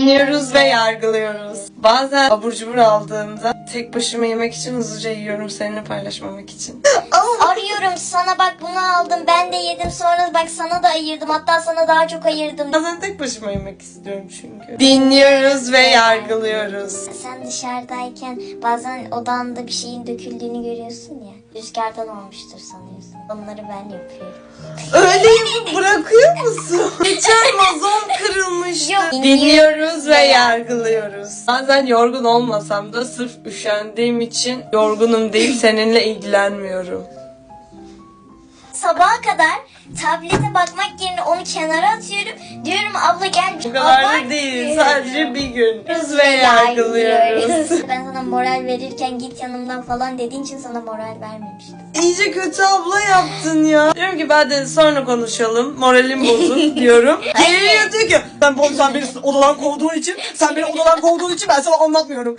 Dinliyoruz ve yargılıyoruz. Bazen abur cubur aldığımda tek başıma yemek için hızlıca yiyorum seninle paylaşmamak için. Arıyorum sana bak bunu aldım ben de yedim sonra bak sana da ayırdım hatta sana daha çok ayırdım. Bazen tek başıma yemek istiyorum çünkü. Dinliyoruz ve yargılıyoruz. Sen dışarıdayken bazen odanda bir şeyin döküldüğünü görüyorsun ya. Rüzgardan olmuştur sanıyorsun. Onları ben yapıyorum. Öyle yapıp bırakıyor musun? Geçen mazon Yok. Dinliyoruz ve yargılıyoruz. Bazen yorgun olmasam da sırf üşendiğim için yorgunum deyip seninle ilgilenmiyorum. Sabaha kadar tablete bakmak yerine onu kenara atıyorum. Diyorum abla gel. Bu kadar da değil. Sadece bir gün. Dinliyoruz ve yargılıyoruz. Ben sana moral verirken git yanımdan falan dediğin için sana moral vermemiştim. İyice kötü abla yaptın ya. Diyorum ki ben de sonra konuşalım. Moralim bozuk diyorum. Geliyor diyor ki Ben bu sen beni odadan kovduğun için, sen beni odadan kovduğun için ben sana anlatmıyorum.